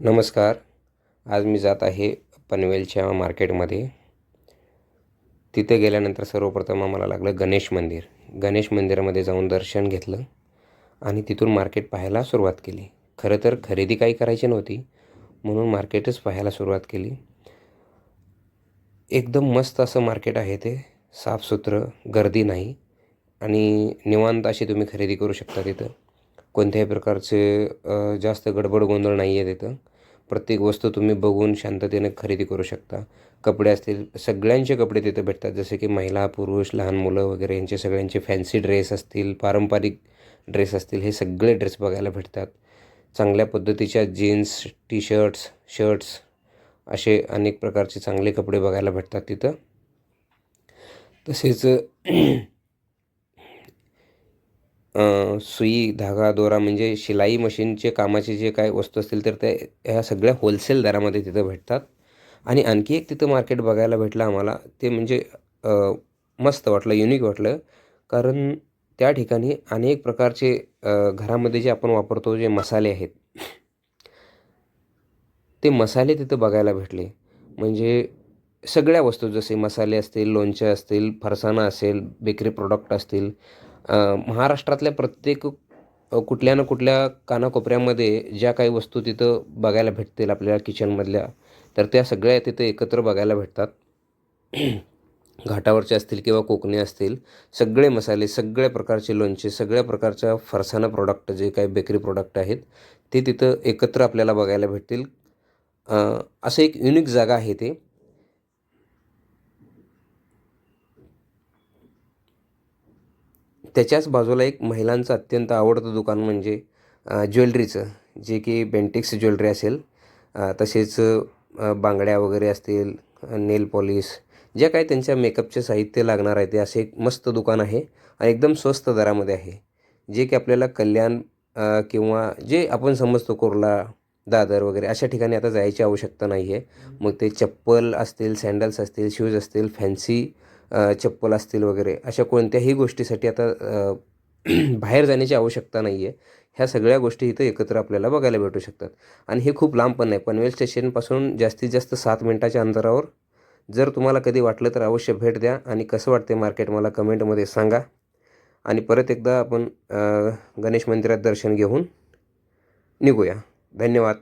नमस्कार. आज मी जात आहे पनवेलच्या मार्केटमध्ये. तिथे गेल्यानंतर सर्वप्रथम आम्हाला लागलं गणेश मंदिर. गणेश मंदिरामध्ये जाऊन दर्शन घेतलं आणि तिथून मार्केट पाहायला सुरुवात केली. खरं तर खरेदी काही करायची नव्हती म्हणून मार्केटच पाहायला सुरुवात केली. एकदम मस्त असं मार्केट आहे ते. साफसुथरं गर्दी नाही आणि निवांत अशी तुम्ही खरेदी करू शकता तिथं. कोणत्याही प्रकारचे जास्त गडबड गोंधळ नाही आहे तिथं. प्रत्येक वस्तू तुम्ही बघून शांततेने खरेदी करू शकता. कपडे असतील सगळ्यांचे कपडे तिथे भेटतात. जसे की महिला पुरुष लहान मुलं वगैरे यांचे सगळ्यांचे फॅन्सी ड्रेस असतील पारंपरिक ड्रेस असतील हे सगळे ड्रेस बघायला भेटतात. चांगल्या पद्धतीच्या जीन्स टी शर्ट्स शर्ट्स असे अनेक प्रकारचे चांगले कपडे बघायला भेटतात तिथं. तसेच सुई धागा दोरा म्हणजे शिलाई मशीनचे कामाचे जे काय वस्तू असतील तर ते ह्या सगळ्या होलसेल दरामध्ये तिथं भेटतात. आणि आणखी एक तिथं मार्केट बघायला भेटलं आम्हाला ते म्हणजे मस्त वाटलं युनिक वाटलं. कारण त्या ठिकाणी अनेक प्रकारचे घरामध्ये जे आपण वापरतो जे मसाले आहेत ते मसाले तिथं बघायला भेटले. म्हणजे सगळ्या वस्तू जसे मसाले असतील लोणचे असतील फरसाणा असेल बेकरी प्रोडक्ट असतील महाराष्ट्रातल्या प्रत्येक कुठल्या ना कुठल्या कानाकोपऱ्यामध्ये ज्या काही वस्तू तिथं बघायला भेटतील आपल्याला किचनमधल्या तर त्या सगळ्या तिथं एकत्र बघायला भेटतात. घाटावरचे असतील किंवा कोकणी असतील सगळे मसाले सगळ्या प्रकारचे लोणचे सगळ्या प्रकारच्या फरसाणा प्रोडक्ट जे काही बेकरी प्रोडक्ट आहेत ते तिथं एकत्र आपल्याला बघायला भेटतील. असं एक युनिक जागा आहे ते. त्याच्याच बाजूला एक महिलांचं अत्यंत आवडतं दुकान म्हणजे ज्वेलरीचं जे की बेंटिक्स ज्वेलरी असेल. तसेच बांगड्या वगैरे असतील नेल पॉलिश जे काही त्यांच्या मेकअपचे साहित्य लागणार आहे ते असे एक मस्त दुकान आहे आणि एकदम स्वस्त दरामध्ये आहे. जे की आपल्याला कल्याण किंवा जे आपण समजतो कुर्ला दादर वगैरे अशा ठिकाणी आता जायची आवश्यकता नाही आहे मग ते चप्पल असतील सँडल्स असतील शूज असतील फॅन्सी चप्पल असतील वगैरे अशा कोणत्याही गोष्टीसाठी आता बाहेर जाण्याची आवश्यकता नाही आहे ह्या सगळ्या गोष्टी इथं एकत्र आपल्याला बघायला भेटू शकतात. आणि हे खूप लांब पण नाही. पनवेल स्टेशनपासून जास्तीत जास्त सात मिनटाच्या अंतरावर. जर तुम्हाला कधी वाटलं तर अवश्य भेट द्या आणि कसं वाटते मार्केट मला कमेंटमध्ये सांगा. आणि परत एकदा आपण गणेश मंदिरात दर्शन घेऊन निघूया. धन्यवाद.